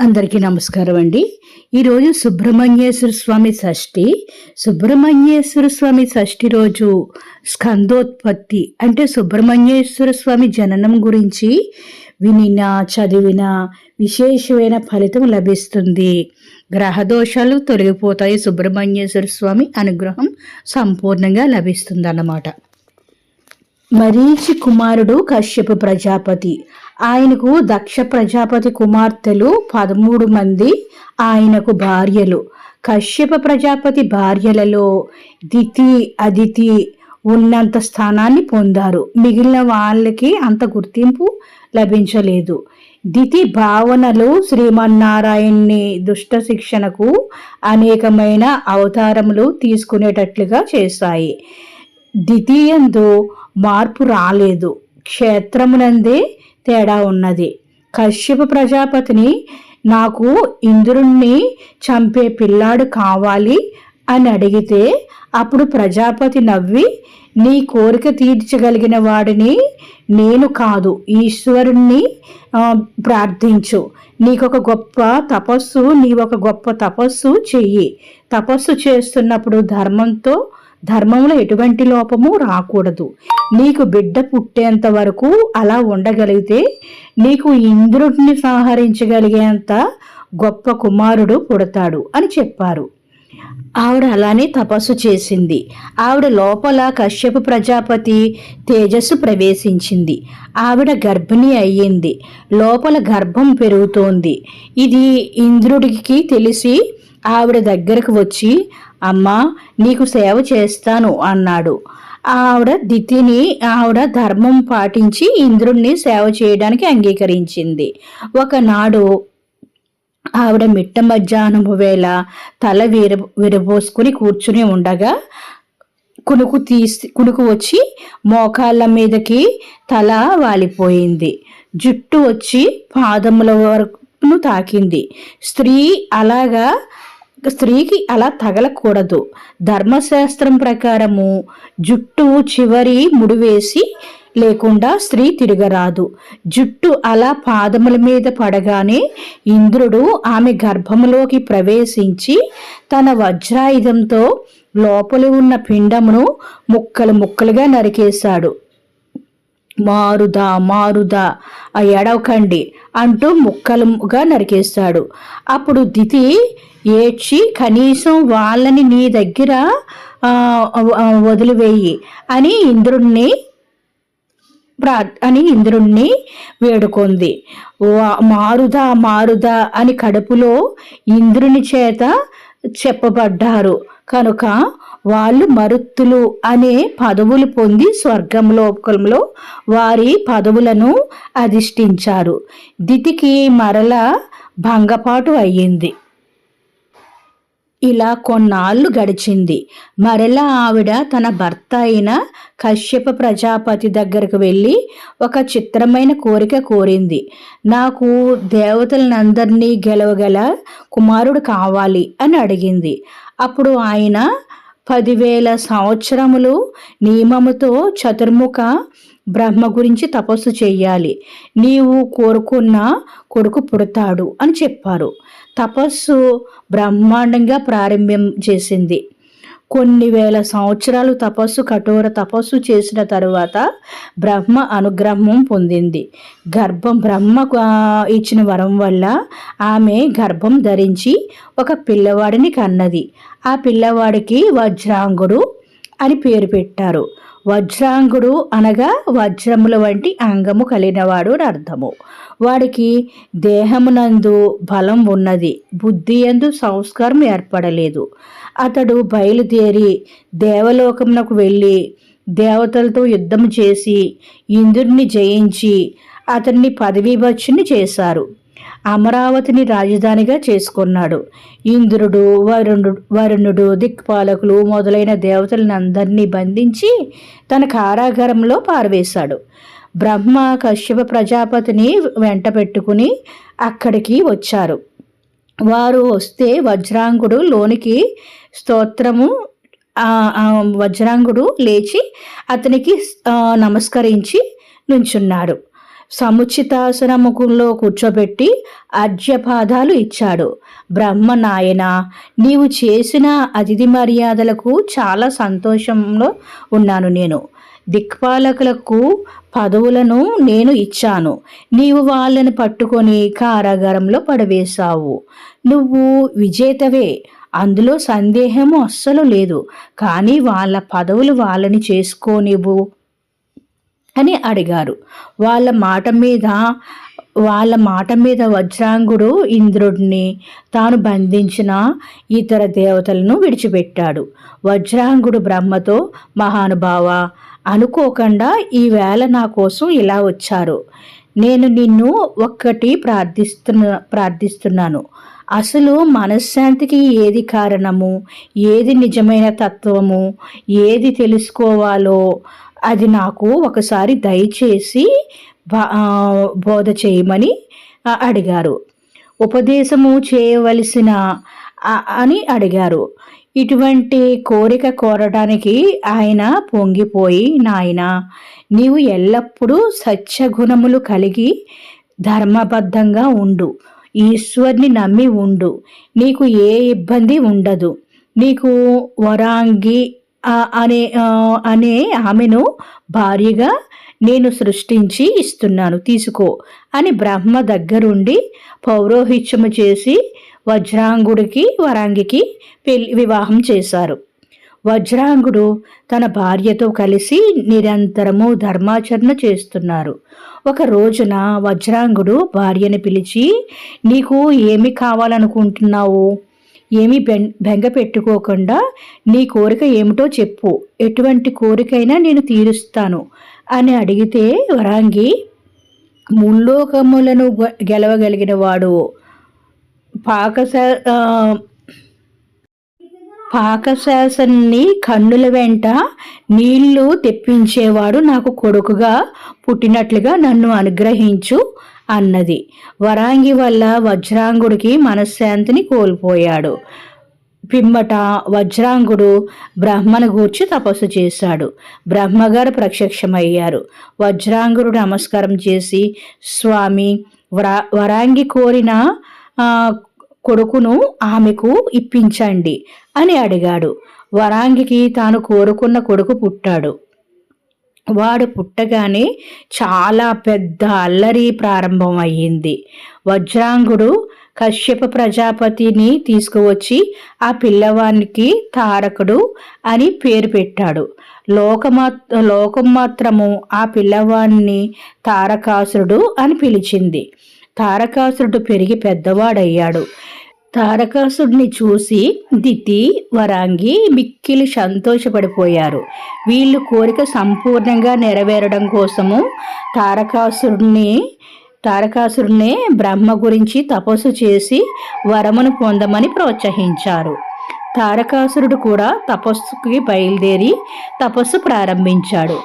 అందరికీ నమస్కారం అండి. ఈరోజు సుబ్రహ్మణ్యేశ్వర స్వామి షష్ఠి. సుబ్రహ్మణ్యేశ్వర స్వామి షష్ఠి రోజు స్కందోత్పత్తి అంటే సుబ్రహ్మణ్యేశ్వర స్వామి జననం గురించి వినినా చదివిన విశేషమైన ఫలితం లభిస్తుంది. గ్రహదోషాలు తొలగిపోతాయి. సుబ్రహ్మణ్యేశ్వర స్వామి అనుగ్రహం సంపూర్ణంగా లభిస్తుంది అన్నమాట మరీచి కుమారుడు కశ్యప ప్రజాపతి. ఆయనకు దక్ష ప్రజాపతి కుమార్తెలు పదమూడు మంది ఆయనకు భార్యలు. కశ్యప ప్రజాపతి భార్యలలో దితి అదితి ఉన్నంత స్థానాన్ని పొందారు. మిగిలిన వాళ్ళకి అంత గుర్తింపు లభించలేదు. దితి భావనలు శ్రీమన్నారాయణ్ణి దుష్ట శిక్షణకు అనేకమైన అవతారములు తీసుకునేటట్లుగా చేశాయి. ద్వితీయందు మార్పు రాలేదు. క్షేత్రమునందే తేడా ఉన్నది. కశ్యప ప్రజాపతిని నాకు ఇంద్రుణ్ణి చంపే పిల్లాడు కావాలి అని అడిగితే అప్పుడు ప్రజాపతి నవ్వి నీ కోరిక తీర్చగలిగిన వాడిని నేను కాదు ఈశ్వరుణ్ణి ప్రార్థించు. నీకొక గొప్ప తపస్సు నీ ఒక గొప్ప తపస్సు చెయ్యి. తపస్సు చేస్తున్నప్పుడు ధర్మంతో ధర్మంలో ఎటువంటి లోపము రాకూడదు. నీకు బిడ్డ పుట్టేంత వరకు అలా ఉండగలిగితే నీకు ఇంద్రుడిని సంహరించగలిగేంత గొప్ప కుమారుడు పుడతాడు అని చెప్పారు. ఆవిడ అలానే తపస్సు చేసింది. ఆవిడ లోపల కశ్యప ప్రజాపతి తేజస్సు ప్రవేశించింది. ఆవిడ గర్భిణి అయ్యింది. లోపల గర్భం పెరుగుతోంది. ఇది ఇంద్రుడికి తెలిసి ఆవిడ దగ్గరకు వచ్చి అమ్మా నీకు సేవ చేస్తాను అన్నాడు. ఆవిడ దితిని ఆవిడ ధర్మం పాటించి ఇంద్రుణ్ణి సేవ చేయడానికి అంగీకరించింది. ఒకనాడు ఆవిడ మిట్ట మధ్యాహ్నం వేళ తల విర విరబోసుకుని కూర్చుని ఉండగా కునుకు తీసి కునుకు వచ్చి మోకాళ్ళ మీదకి తల వాలిపోయింది. జుట్టు వచ్చి పాదముల వరకును తాకింది. స్త్రీ అలాగా స్త్రీకి అలా తగలకూడదు. ధర్మశాస్త్రం ప్రకారము జుట్టు చివరి ముడివేసి లేకుండా స్త్రీ తిరగరాదు. జుట్టు అలా పాదముల మీద పడగానే ఇంద్రుడు ఆమె గర్భములోకి ప్రవేశించి తన వజ్రాయుధంతో లోపలి ఉన్న పిండమును ముక్కలు ముక్కలుగా నరికేశాడు. మారుదా మారుదా ఆ ఎడవకండి అంటూ ముక్కలుగా నరికేస్తాడు. అప్పుడు దితి ఏడ్చి కనీసం వాళ్ళని నీ దగ్గర వదిలివేయి అని ఇంద్రుణ్ణి ప్రా అని ఇంద్రుణ్ణి వేడుకుంది. మారుదా మారుదా అని కడుపులో ఇంద్రుని చేత చెప్పబడ్డారు. కనుక వాళ్ళు మరుత్తులు అనే పదవులు పొంది స్వర్గంలోకంలో వారి పదవులను అధిష్ఠించారు. దితికి మరల భంగపాటు అయ్యింది. ఇలా కొన్నాళ్ళు గడిచింది. మరలా ఆవిడ తన భర్త అయిన కశ్యప ప్రజాపతి దగ్గరకు వెళ్ళి ఒక చిత్రమైన కోరిక కోరింది. నాకు దేవతలనందరినీ గెలవగల కుమారుడు కావాలి అని అడిగింది. అప్పుడు ఆయన పదివేల సంవత్సరములు నియమముతో చతుర్ముఖ బ్రహ్మ గురించి తపస్సు చేయాలి. నీవు కోరుకున్న కొడుకు పుడతాడు అని చెప్పారు. తపస్సు బ్రహ్మాండంగా ప్రారంభం చేసింది. కొన్ని వేల సంవత్సరాలు తపస్సు కఠోర తపస్సు చేసిన తరువాత బ్రహ్మ అనుగ్రహం పొందింది. గర్భం బ్రహ్మ ఇచ్చిన వరం వల్ల ఆమె గర్భం ధరించి ఒక పిల్లవాడిని కన్నది. ఆ పిల్లవాడికి వజ్రాంగుడు అని పేరు పెట్టారు. వజ్రాంగుడు అనగా వజ్రముల వంటి అంగము కలిగినవాడు అని అర్థము. వాడికి దేహమునందు బలం ఉన్నది బుద్ధి ఎందు సంస్కారం ఏర్పడలేదు. అతడు బయలుదేరి దేవలోకమునకు వెళ్ళి దేవతలతో యుద్ధం చేసి ఇంద్రుడిని జయించి అతన్ని పదవీభచ్చుని చేశారు. అమరావతిని రాజధానిగా చేసుకున్నాడు. ఇంద్రుడు వరుణుడు వరుణుడు దిక్పాలకులు మొదలైన దేవతలను అందరినీ బంధించి తన కారాగారంలో పారవేశాడు. బ్రహ్మ కశ్యప ప్రజాపతిని వెంట పెట్టుకుని అక్కడికి వచ్చారు. వారు వస్తే వజ్రాంగుడు లోనికి స్తోత్రము. వజ్రాంగుడు లేచి అతనికి నమస్కరించి నుంచున్నాడు. సముచితాసనముకుల్లో కూర్చోబెట్టి అర్ఘ్యపాదాలు ఇచ్చాడు. బ్రహ్మ నాయన నీవు చేసిన అతిథి మర్యాదలకు చాలా సంతోషంలో ఉన్నాను నేను. దిక్పాలకులకు పదవులను నేను ఇచ్చాను. నీవు వాళ్ళని పట్టుకొని కారాగారంలో పడవేశావు. నువ్వు విజేతవే. అందులో సందేహము అస్సలు లేదు. కానీ వాళ్ళ పదవులు వాళ్ళని చేసుకోనివ్వు అని అడిగారు. వాళ్ళ మాట మీద వాళ్ళ మాట మీద వజ్రాంగుడు ఇంద్రుడిని తాను బంధించిన ఇతర దేవతలను విడిచిపెట్టాడు. వజ్రాంగుడు బ్రహ్మతో మహానుభావ అనుకోకుండా ఈవేళ నా కోసం ఇలా వచ్చారు. నేను నిన్ను ఒక్కటి ప్రార్థిస్తున్న ప్రార్థిస్తున్నాను. అసలు మనశ్శాంతికి ఏది కారణము? ఏది నిజమైన తత్వము? ఏది తెలుసుకోవాలో? అది నాకు ఒకసారి దయచేసి బోధ చేయమని అడిగారు. ఉపదేశము చేయవలసిన అని అడిగారు. ఇటువంటి కోరిక కోరడానికి ఆయన పొంగిపోయి నాయన నీవు ఎల్లప్పుడూ సత్యగుణములు కలిగి ధర్మబద్ధంగా ఉండు. ఈశ్వర్ని నమ్మి ఉండు. నీకు ఏ ఇబ్బంది ఉండదు. నీకు వరాంగి అనే అనే ఆమెను భార్యగా నేను సృష్టించి ఇస్తున్నాను. తీసుకో అని బ్రహ్మ దగ్గరుండి పౌరోహిత్యము చేసి వజ్రాంగుడికి వరాంగికి పెళ్ళి వివాహం చేశారు. వజ్రాంగుడు తన భార్యతో కలిసి నిరంతరము ధర్మాచరణ చేస్తున్నారు. ఒక రోజున వజ్రాంగుడు భార్యని పిలిచి నీకు ఏమి కావాలనుకుంటున్నావు? ఏమి బెంగ పెట్టుకోకుండా నీ కోరిక ఏమిటో చెప్పు. ఎటువంటి కోరికైనా నేను తీరుస్తాను. అని అడిగితే వరాంగి ముల్లోకములను గెలవగలిగిన వాడు పాకస పాకశాసన్ని కన్నుల వెంట నీళ్ళు తెప్పించేవాడు నాకు కొడుకుగా పుట్టినట్లుగా నన్ను అనుగ్రహించు అన్నది. వరాంగి వల్ల వజ్రాంగుడికి మనశ్శాంతిని కోల్పోయాడు. పిమ్మట వజ్రాంగుడు బ్రహ్మను గూర్చి తపస్సు చేశాడు. బ్రహ్మగారు ప్రత్యక్షమయ్యారు. వజ్రాంగుడు నమస్కారం చేసి స్వామి వరా వరాంగి కోరిన కొడుకును ఆమెకు ఇప్పించండి అని అడిగాడు. వరాంగికి తాను కోరుకున్న కొడుకు పుట్టాడు. వాడు పుట్టగానే చాలా పెద్ద అల్లరి ప్రారంభం అయ్యింది. వజ్రాంగుడు కశ్యప ప్రజాపతిని తీసుకువచ్చి ఆ పిల్లవానికి తారకుడు అని పేరు పెట్టాడు. లోకమా లోకం మాత్రము ఆ పిల్లవాడిని తారకాసురుడు అని పిలిచింది. తారకాసురుడు పెరిగి పెద్దవాడయ్యాడు. తారకాసుడిని చూసి దితి వరాంగి మిక్కిలి సంతోషపడిపోయారు. వీళ్ళు కోరిక సంపూర్ణంగా నెరవేరడం కోసము తారకాసురుడిని తారకాసురునే బ్రహ్మ గురించి తపస్సు చేసి వరమును పొందమని ప్రోత్సహించారు. తారకాసురుడు కూడా తపస్సుకి బయలుదేరి తపస్సు ప్రారంభించాడు.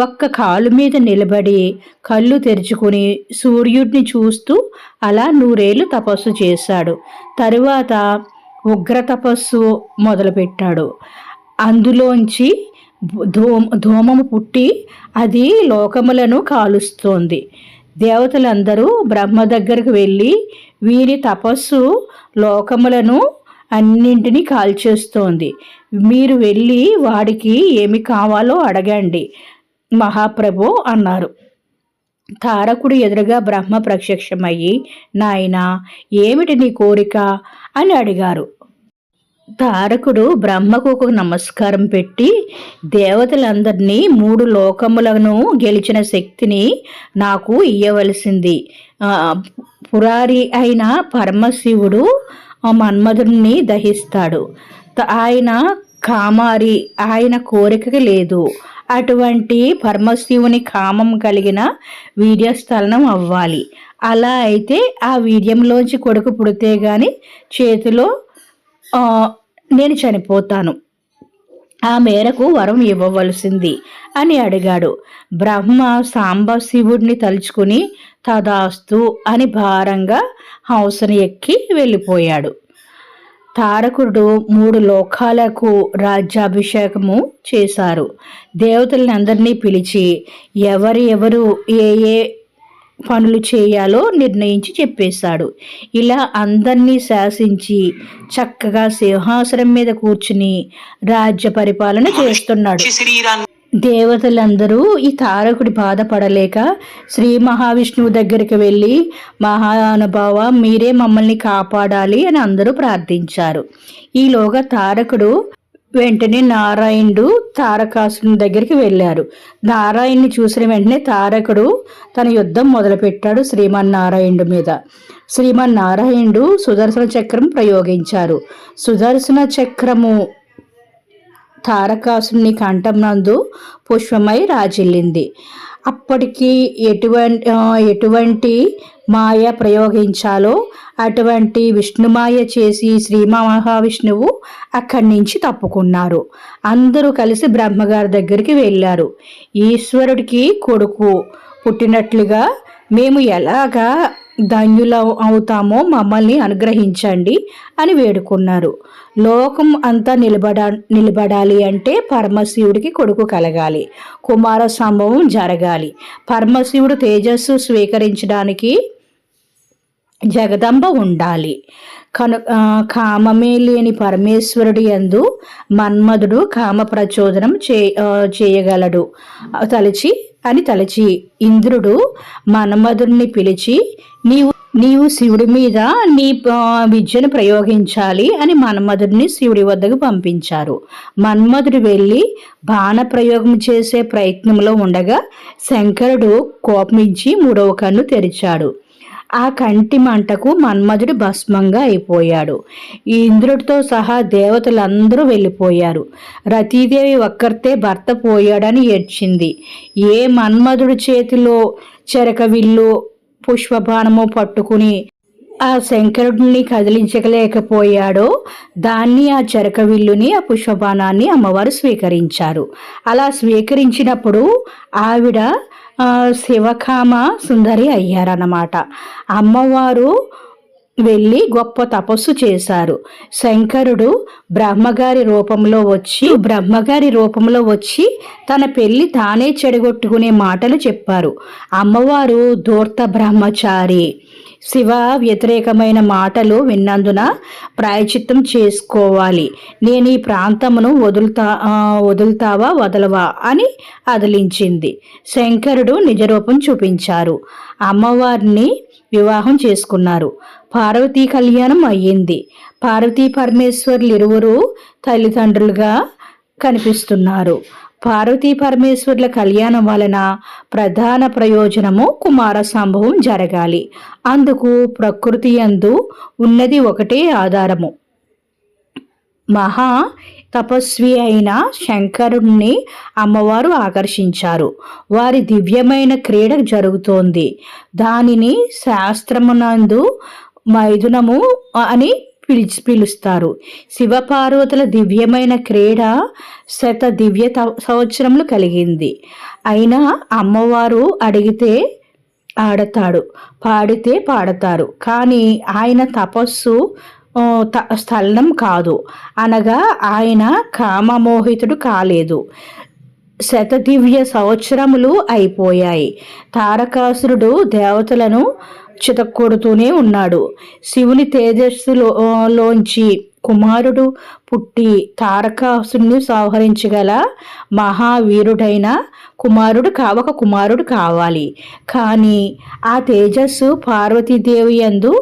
ఒక్క కాలు మీద నిలబడి కళ్ళు తెరుచుకుని సూర్యుడిని చూస్తూ అలా నూరేళ్ళు తపస్సు చేశాడు. తరువాత ఉగ్ర తపస్సు మొదలుపెట్టాడు. అందులోంచి ధూమ ధూమము పుట్టి అది లోకములను కాలుస్తోంది. దేవతలందరూ బ్రహ్మ దగ్గరకు వెళ్ళి వీరి తపస్సు లోకములను అన్నింటినీ కాల్చేస్తోంది. మీరు వెళ్ళి వాడికి ఏమి కావాలో అడగండి. మహాప్రభు అన్నారు. తారకుడు ఎదురుగా బ్రహ్మ ప్రత్యక్షమయ్యి నాయన ఏమిటి నీ కోరిక? అని అడిగారు. తారకుడు బ్రహ్మకు ఒక నమస్కారం పెట్టి దేవతలందరినీ మూడు లోకములను గెలిచిన శక్తిని నాకు ఇయ్యవలసింది. పురారి అయిన పరమశివుడు మన్మధుడిని దహిస్తాడు. ఆయన కామారి ఆయన కోరిక లేదు. అటువంటి పరమశివుని కామం కలిగిన వీర్యస్థలనం అవ్వాలి. అలా అయితే ఆ వీర్యంలోంచి కొడుకు పుడితే గాని చేతిలో నేను చనిపోతాను. ఆ మేరకు వరం ఇవ్వవలసింది అని అడిగాడు. బ్రహ్మ సాంబ శివుడిని తలుచుకుని తదాస్తు అని భారంగా హౌసను ఎక్కి వెళ్ళిపోయాడు. తారకుడు మూడు లోకాలకు రాజ్యాభిషేకము చేశారు. దేవతలని అందరినీ పిలిచి ఎవరు ఎవరు ఏ ఏ పనులు చేయాలో నిర్ణయించి చెప్పేశాడు. ఇలా అందరినీ శాసించి చక్కగా సింహాసనం మీద కూర్చుని రాజ్య పరిపాలన చేస్తున్నాడు. శరీరాన్ని దేవతలందరూ ఈ తారకుడి బాధపడలేక శ్రీ మహావిష్ణువు దగ్గరికి వెళ్ళి మహానుభావ మీరే మమ్మల్ని కాపాడాలి అని అందరూ ప్రార్థించారు. ఈలోగా తారకుడు వెంటనే నారాయణుడు తారకాసుని దగ్గరికి వెళ్ళారు. నారాయణ్ణి చూసిన వెంటనే తారకుడు తన యుద్ధం మొదలుపెట్టాడు శ్రీమన్నారాయణుడు మీద. శ్రీమన్నారాయణుడు సుదర్శన చక్రం ప్రయోగించారు. సుదర్శన చక్రము తారకాసుని కంఠం నందు పుష్పమై రాజిల్లింది. అప్పటికి ఎటువంటి ఎటువంటి మాయ ప్రయోగించాలో అటువంటి విష్ణుమాయ చేసి శ్రీ మహావిష్ణువు అక్కడి నుంచి తప్పుకున్నారు. అందరూ కలిసి బ్రహ్మగారి దగ్గరికి వెళ్ళారు. ఈశ్వరుడికి కొడుకు పుట్టినట్లుగా మేము ఎలాగా ధన్యుల అవుతామో మమ్మల్ని అనుగ్రహించండి అని వేడుకున్నారు. లోకం అంతా నిలబడ నిలబడాలి అంటే పరమశివుడికి కొడుకు కలగాలి. కుమార సంభవం జరగాలి. పరమశివుడు తేజస్సు స్వీకరించడానికి జగదంబ ఉండాలి. కను కామమే లేని పరమేశ్వరుడు యందు మన్మధుడు కామ ప్రచోదనం చే చేయగలడు. తలిచి తలచి అని తలచి ఇంద్రుడు మన్మధుడిని పిలిచి నీవు నీవు శివుడి మీద నీ విద్యను ప్రయోగించాలి అని మన్మధుడిని శివుడి వద్దకు పంపించారు. మన్మధుడు వెళ్ళి బాణ ప్రయోగం చేసే ప్రయత్నంలో ఉండగా శంకరుడు కోపమించి మూడవ కన్ను తెరిచాడు. ఆ కంటి మంటకు మన్మధుడు భస్మంగా అయిపోయాడు. ఇంద్రుడితో సహా దేవతలందరూ వెళ్ళిపోయారు. రతీదేవి ఒక్కరితే భర్త పోయాడని ఏడ్చింది. ఏ మన్మధుడి చేతిలో చెరక విల్లు పుష్పబాణము పట్టుకుని ఆ శంకరుడిని కదిలించలేకపోయాడో దాన్ని ఆ చెరక విల్లుని ఆ పుష్పబాణాన్ని అమ్మవారు స్వీకరించారు. అలా స్వీకరించినప్పుడు ఆవిడ శివకామ సుందరి అయ్యారన్నమాట. అమ్మవారు వెళ్ళి గొప్ప తపస్సు చేశారు. శంకరుడు బ్రహ్మగారి రూపంలో వచ్చి బ్రహ్మగారి రూపంలో వచ్చి తన పెళ్ళి తానే చెడగొట్టుకునే మాటలు చెప్పారు. అమ్మవారు ధూర్త బ్రహ్మచారి. శివ వ్యతిరేకమైన మాటలు విన్నందున ప్రాయచిత్తం చేసుకోవాలి. నేను ఈ ప్రాంతమును వదులుతా వదులుతావా వదలవా అని అదిలించింది. శంకరుడు నిజరూపం చూపించారు. అమ్మవారిని వివాహం చేసుకున్నారు. పార్వతీ కళ్యాణం అయ్యింది. పార్వతీ పరమేశ్వర్లు ఇరువురు తల్లిదండ్రులుగా కనిపిస్తున్నారు. పార్వతీ పరమేశ్వర్ల కళ్యాణం వలన ప్రధాన ప్రయోజనము కుమార సంభవం జరగాలి. అందుకు ప్రకృతి యందు ఉన్నది ఒకటే ఆధారము. మహా తపస్వి అయిన శంకరుణ్ణి అమ్మవారు ఆకర్షించారు. వారి దివ్యమైన క్రీడ జరుగుతోంది. దానిని శాస్త్రమునందు మైథునము అని పిలిచి పిలుస్తారు. శివపార్వతుల దివ్యమైన క్రీడ శత దివ్య సంవత్సరములు కలిగింది. అయినా అమ్మవారు అడిగితే ఆడతాడు పాడితే పాడతారు. కానీ ఆయన తపస్సు త- స్థలనం కాదు. అనగా ఆయన కామమోహితుడు కాలేదు. శతదివ్య సంవత్సరములు అయిపోయాయి. తారకాసురుడు దేవతలను చితక్కొడుతూనే ఉన్నాడు. శివుని తేజస్సులో లోంచి కుమారుడు పుట్టి తారకాసుని సంహరించగల మహావీరుడైన కుమారుడు కావక కుమారుడు కావాలి. కానీ ఆ తేజస్సు పార్వతీదేవి యందు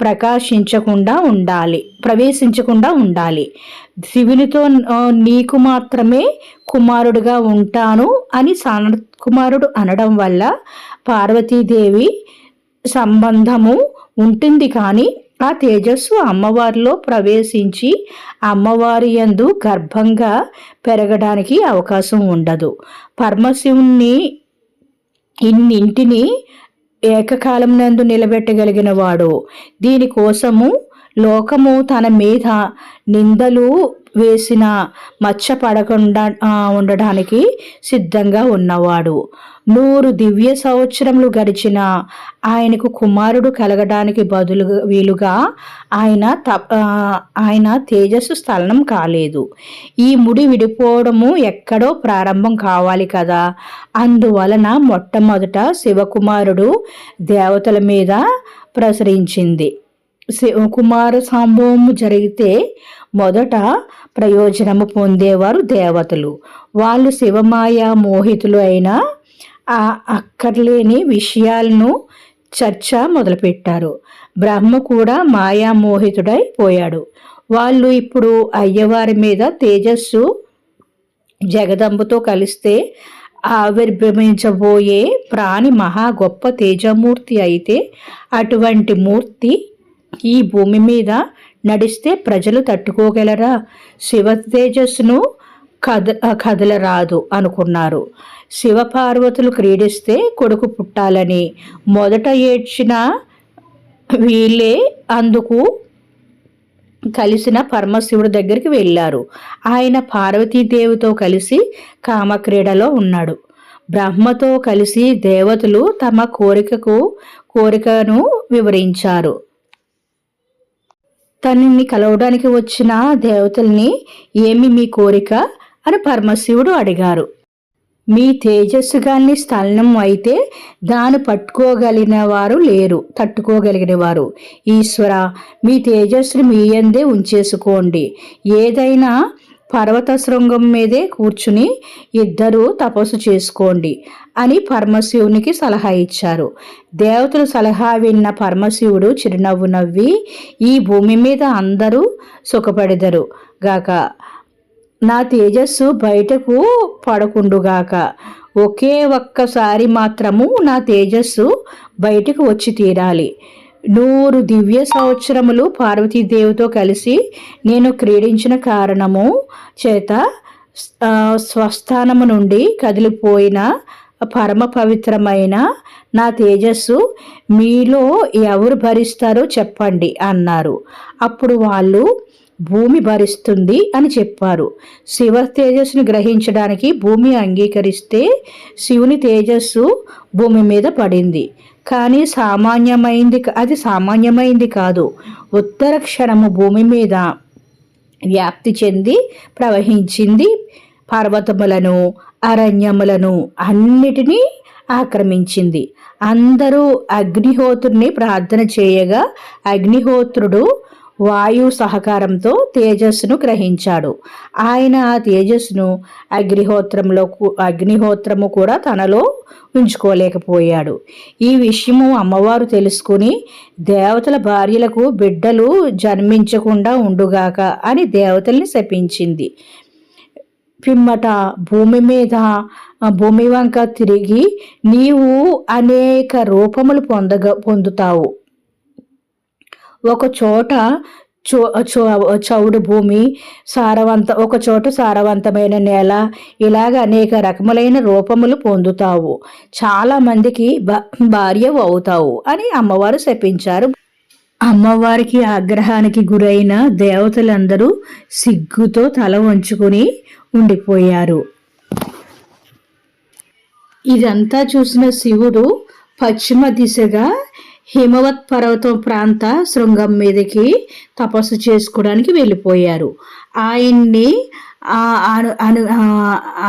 ప్రకాశించకుండా ఉండాలి ప్రవేశించకుండా ఉండాలి. శివునితో నీకు మాత్రమే కుమారుడుగా ఉంటాను అని సనత్ కుమారుడు అనడం వల్ల పార్వతీదేవి సంబంధము ఉంటుంది కానీ ఆ తేజస్సు అమ్మవారిలో ప్రవేశించి అమ్మవారి యందు గర్భంగా పెరగడానికి అవకాశం ఉండదు. పరమశివుణ్ణి ఇన్నింటిని ఏకకాలం నందు నిలబెట్టగలిగిన వాడు. దీనికోసము లోకము తన మీద నిందలు వేసిన మచ్చ పడకుండా ఉండడానికి సిద్ధంగా ఉన్నవాడు. నూరు దివ్య సంవత్సరములు గడిచిన ఆయనకు కుమారుడు కలగడానికి బదులుగా వీలుగా ఆయన తప ఆయన తేజస్సు స్థలనం కాలేదు. ఈ ముడి విడిపోవడము ఎక్కడో ప్రారంభం కావాలి కదా. అందువలన మొట్టమొదట శివకుమారుడు దేవతల మీద ప్రసరించింది. కుమార సంభవము జరిగితే మొదట ప్రయోజనము పొందేవారు దేవతలు. వాళ్ళు శివమాయ మోహితులు అయిన ఆ అక్కర్లేని విషయాలను చర్చ మొదలుపెట్టారు. బ్రహ్మ కూడా మాయా మోహితుడై పోయాడు. వాళ్ళు ఇప్పుడు అయ్యవారి మీద తేజస్సు జగదంబతో కలిస్తే ఆవిర్భవించబోయే ప్రాణి మహా గొప్ప తేజమూర్తి అయితే అటువంటి మూర్తి ఈ భూమి మీద నడిస్తే ప్రజలు తట్టుకోగలరా? శివ తేజస్సును కద కదలరాదు అనుకున్నారు. శివపార్వతులు క్రీడిస్తే కొడుకు పుట్టాలని. మొదట ఏడ్చిన వీళ్ళే అందుకు కలిసిన పరమశివుడి దగ్గరికి వెళ్ళారు. ఆయన పార్వతీదేవితో కలిసి కామక్రీడలో ఉన్నాడు. బ్రహ్మతో కలిసి దేవతలు తమ కోరికకు కోరికను వివరించారు. తనని కలవడానికి వచ్చిన దేవతల్ని ఏమి మీ కోరిక? అని పరమశివుడు అడిగారు. మీ తేజస్సుగాన్ని స్థలనం అయితే దాన్ని పట్టుకోగలిగిన వారు లేరు తట్టుకోగలిగిన వారు ఈశ్వర మీ తేజస్సుని మీ ఎందే ఉంచేసుకోండి. ఏదైనా పర్వత శృంగం మీదే కూర్చుని ఇద్దరూ తపస్సు చేసుకోండి. అని పరమశివునికి సలహా ఇచ్చారు. దేవతలు సలహా విన్న పరమశివుడు చిరునవ్వు నవ్వి ఈ భూమి మీద అందరూ సుఖపడెదరు గాక. నా తేజస్సు బయటకు పడకుండుగాక ఒకే ఒక్కసారి మాత్రము నా తేజస్సు బయటకు వచ్చి తీరాలి. నూరు దివ్య సంవత్సరములు పార్వతీదేవితో కలిసి నేను క్రీడించిన కారణము చేత స్వస్థానము నుండి కదిలిపోయిన పరమ పవిత్రమైన నా తేజస్సు మీలో ఎవరు భరిస్తారో చెప్పండి అన్నారు. అప్పుడు వాళ్ళు భూమి భరిస్తుంది అని చెప్పారు. శివ తేజస్సును గ్రహించడానికి భూమి అంగీకరిస్తే శివుని తేజస్సు భూమి మీద పడింది. కానీ సామాన్యమైంది అది సామాన్యమైంది కాదు. ఉత్తర క్షణము భూమి మీద వ్యాప్తి చెంది ప్రవహించింది పర్వతములను అరణ్యములను అన్నిటినీ ఆక్రమించింది. అందరూ అగ్నిహోత్రుని ప్రార్థన చేయగా అగ్నిహోత్రుడు వాయు సహకారంతో తేజస్సును గ్రహించాడు. ఆయన ఆ తేజస్సును అగ్నిహోత్రంలో అగ్నిహోత్రము కూడా తనలో ఉంచుకోలేకపోయాడు. ఈ విషయము అమ్మవారు తెలుసుకుని దేవతల భార్యలకు బిడ్డలు జన్మించకుండా ఉండుగాక అని దేవతల్ని శపించింది. పిమ్మట భూమి మీద భూమి వంక తిరిగి నీవు అనేక రూపములు పొందగ పొందుతావు. ఒక చోట చో చౌడు భూమి సారవంత ఒక చోట సారవంతమైన నేల ఇలాగ అనేక రకములైన రూపములు పొందుతావు. చాలా మందికి భార్య అవుతావు అని అమ్మవారు శపించారు. అమ్మవారికి ఆగ్రహానికి గురైన దేవతలందరూ సిగ్గుతో తల వంచుకొని ఉండిపోయారు. ఇదంతా చూసిన శివుడు పశ్చిమ దిశగా హిమవత్ పర్వతం ప్రాంత శృంగం మీదకి తపస్సు చేసుకోవడానికి వెళ్ళిపోయారు. ఆయన్ని అను అను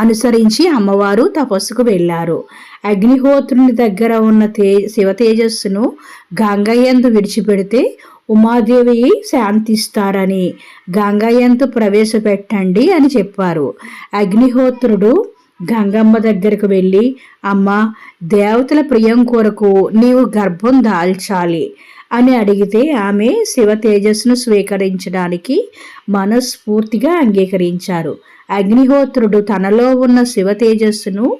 అనుసరించి అమ్మవారు తపస్సుకు వెళ్ళారు. అగ్నిహోత్రుని దగ్గర ఉన్న తే శివ తేజస్సును గంగయ్యందు విడిచిపెడితే ఉమాదేవి శాంతిస్తారని గంగయ్యంతు ప్రవేశపెట్టండి అని చెప్పారు. అగ్నిహోత్రుడు గంగమ్మ దగ్గరకు వెళ్ళి అమ్మ దేవతల ప్రియం కొరకు నీవు గర్భం దాల్చాలి అని అడిగితే ఆమె శివ తేజస్సును స్వీకరించడానికి మనస్ఫూర్తిగా అంగీకరించారు. అగ్నిహోత్రుడు తనలో ఉన్న శివ తేజస్సును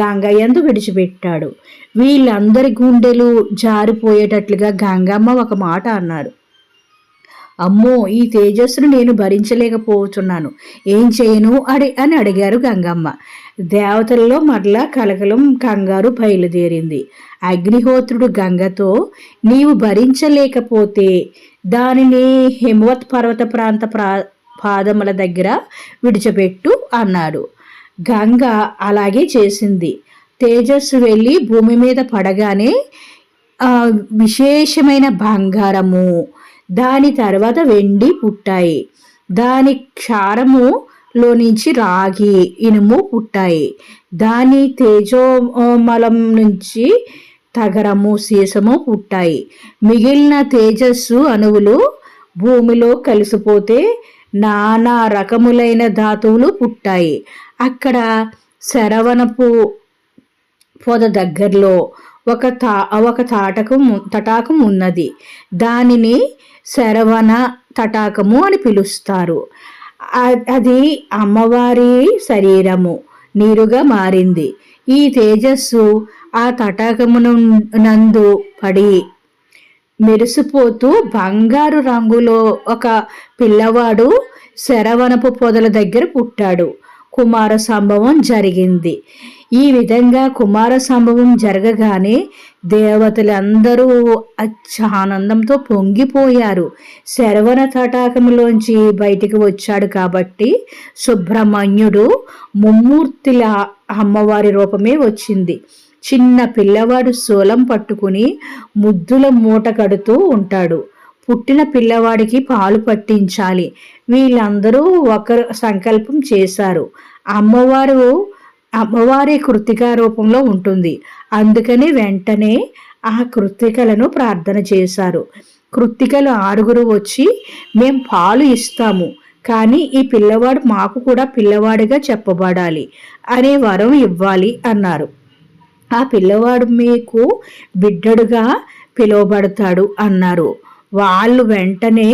గంగయ్యందు విడిచిపెట్టాడు. వీళ్ళందరి గుండెలు జారిపోయేటట్లుగా గంగమ్మ ఒక మాట అన్నారు. అమ్మో ఈ తేజస్సును నేను భరించలేకపోతున్నాను. ఏం చేయను అడి అని అడిగారు గంగమ్మ. దేవతల్లో మరలా కలకలం కంగారు బయలుదేరింది. అగ్నిహోత్రుడు గంగతో నీవు భరించలేకపోతే దానిని హిమవత్ పర్వత ప్రాంత ప్రా పాదముల దగ్గర విడిచిపెట్టు అన్నాడు. గంగ అలాగే చేసింది. తేజస్సు వెళ్ళి భూమి మీద పడగానే విశేషమైన బంగారము దాని తర్వాత వెండి పుట్టాయి. దాని క్షారము లో నుంచి రాగి ఇనుము పుట్టాయి. దాని తేజోమలం నుంచి తగరము సీసము పుట్టాయి. మిగిలిన తేజస్సు అణువులు భూమిలో కలిసిపోతే నానా రకములైన ధాతువులు పుట్టాయి. అక్కడ శరవణపు పొద దగ్గరలో ఒక తా ఒక తాటకం తటాకం ఉన్నది. దానిని శరవణ తటాకము అని పిలుస్తారు. అది అమ్మవారి శరీరము నీరుగా మారింది. ఈ తేజస్సు ఆ తటాకమును నందు పడి మెరిసిపోతూ బంగారు రంగులో ఒక పిల్లవాడు శరవనపు పొదల దగ్గర పుట్టాడు. కుమార సంభవం జరిగింది. ఈ విధంగా కుమార సంభవం జరగగానే దేవతలందరూ ఆనందంతో పొంగిపోయారు. శరవణ తటాకములోంచి బయటికి వచ్చాడు కాబట్టి సుబ్రహ్మణ్యుడు ముమ్మూర్తిల అమ్మవారి రూపమే వచ్చింది. చిన్న పిల్లవాడు సోలం పట్టుకుని ముద్దుల మూట కడుతూ ఉంటాడు. పుట్టిన పిల్లవాడికి పాలు పట్టించాలి. వీళ్ళందరూ ఒకరు సంకల్పం చేశారు. అమ్మవారు అమ్మవారి కృతికా రూపంలో ఉంటుంది. అందుకని వెంటనే ఆ కృతికలను ప్రార్థన చేశారు. కృతికలు ఆరుగురు వచ్చి మేం పాలు ఇస్తాము కానీ ఈ పిల్లవాడు మాకు కూడా పిల్లవాడిగా చెప్పబడాలి అనే వరం ఇవ్వాలి అన్నారు. ఆ పిల్లవాడు మీకు బిడ్డడుగా పిలువబడతాడు అన్నారు. వాళ్ళు వెంటనే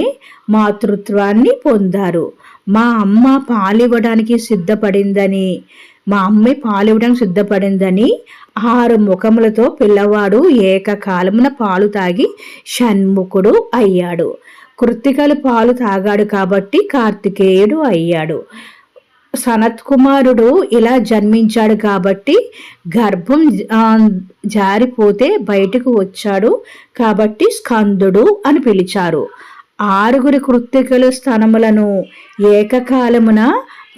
మాతృత్వాన్ని పొందారు. మా అమ్మ పాలివ్వడానికి సిద్ధపడిందని మా అమ్మాయి పాలివ్వడానికి సిద్ధపడిందని ఆరు ముఖములతో పిల్లవాడు ఏకకాలమున పాలు తాగి షణ్ముఖుడు అయ్యాడు. కృత్తికలు పాలు తాగాడు కాబట్టి కార్తికేయుడు అయ్యాడు. సనత్ కుమారుడు ఇలా జన్మించాడు కాబట్టి గర్భం జారిపోతే బయటకు వచ్చాడు కాబట్టి స్కందుడు అని పిలిచారు. ఆరుగురి కృత్తికలు స్థనములను ఏకకాలమున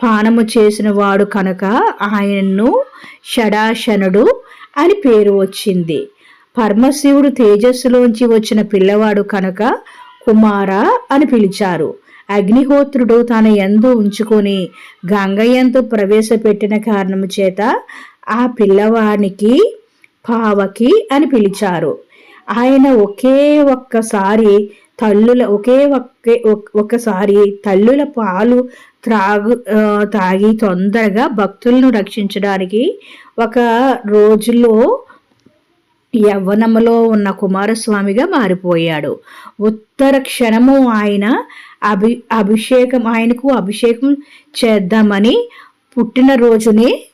పానము చేసిన వాడు కనుక ఆయన్ను షడాశనుడు అని పేరు వచ్చింది. పరమశివుడు తేజస్సులోంచి వచ్చిన పిల్లవాడు కనుక కుమార అని పిలిచారు. అగ్నిహోత్రుడు తన ఎందు ఉంచుకొని గంగయ్యంతో ప్రవేశపెట్టిన కారణము చేత ఆ పిల్లవానికి పావకి అని పిలిచారు. ఆయన ఒకే ఒక్కసారి తల్లుల ఒకే ఒకే ఒక్కసారి తల్లుల పాలు త్రాగు తాగి తొందరగా భక్తులను రక్షించడానికి ఒక రోజులో యవ్వనములో ఉన్న కుమారస్వామిగా మారిపోయాడు. ఉత్తర క్షణము ఆయన అభి అభిషేకం ఆయనకు అభిషేకం చేద్దామని పుట్టినరోజునే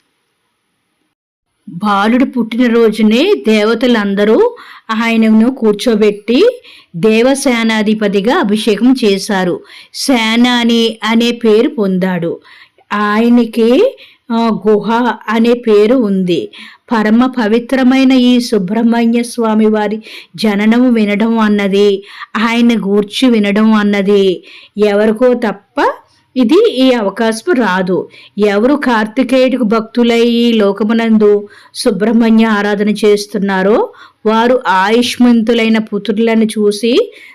బాలుడు పుట్టినరోజునే దేవతలందరూ ఆయనను కూర్చోబెట్టి దేవసేనాధిపతిగా అభిషేకం చేశారు. సేనాని అనే పేరు పొందాడు. ఆయనకి గుహ అనే పేరు ఉంది. పరమ పవిత్రమైన ఈ సుబ్రహ్మణ్య స్వామి వారి జననం వినడం అన్నది ఆయన గూర్చి వినడం అన్నది ఎవరికో తప్ప ఇది ఈ అవకాశం రాదు. ఎవరు కార్తికేయుడికి భక్తులై ఈ లోకమునందు సుబ్రహ్మణ్య ఆరాధన చేస్తున్నారో వారు ఆయుష్మంతులైన పుత్రులను చూసి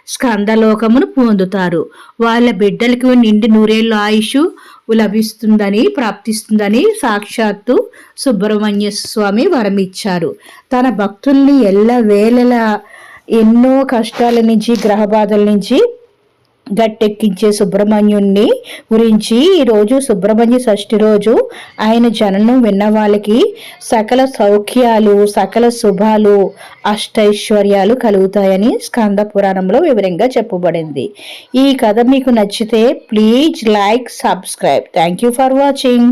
స్కందలోకమును పొందుతారు. వాళ్ళ బిడ్డలకు నిండి నూరేళ్ళు ఆయుష్ లభిస్తుందని ప్రాప్తిస్తుందని సాక్షాత్తు సుబ్రహ్మణ్య స్వామి వరమిచ్చారు. తన భక్తుల్ని ఎల్ల వేళలా ఎన్నో కష్టాల నుంచి గ్రహ బాధల నుంచి గట్టెక్కించే సుబ్రహ్మణ్యుణ్ణి గురించి ఈరోజు సుబ్రహ్మణ్య షష్ఠి రోజు ఆయన జననం విన్న వాళ్ళకి సకల సౌఖ్యాలు సకల శుభాలు అష్టైశ్వర్యాలు కలుగుతాయని స్కంద పురాణంలో వివరంగా చెప్పబడింది. ఈ కథ మీకు నచ్చితే please like subscribe. Thank you for watching.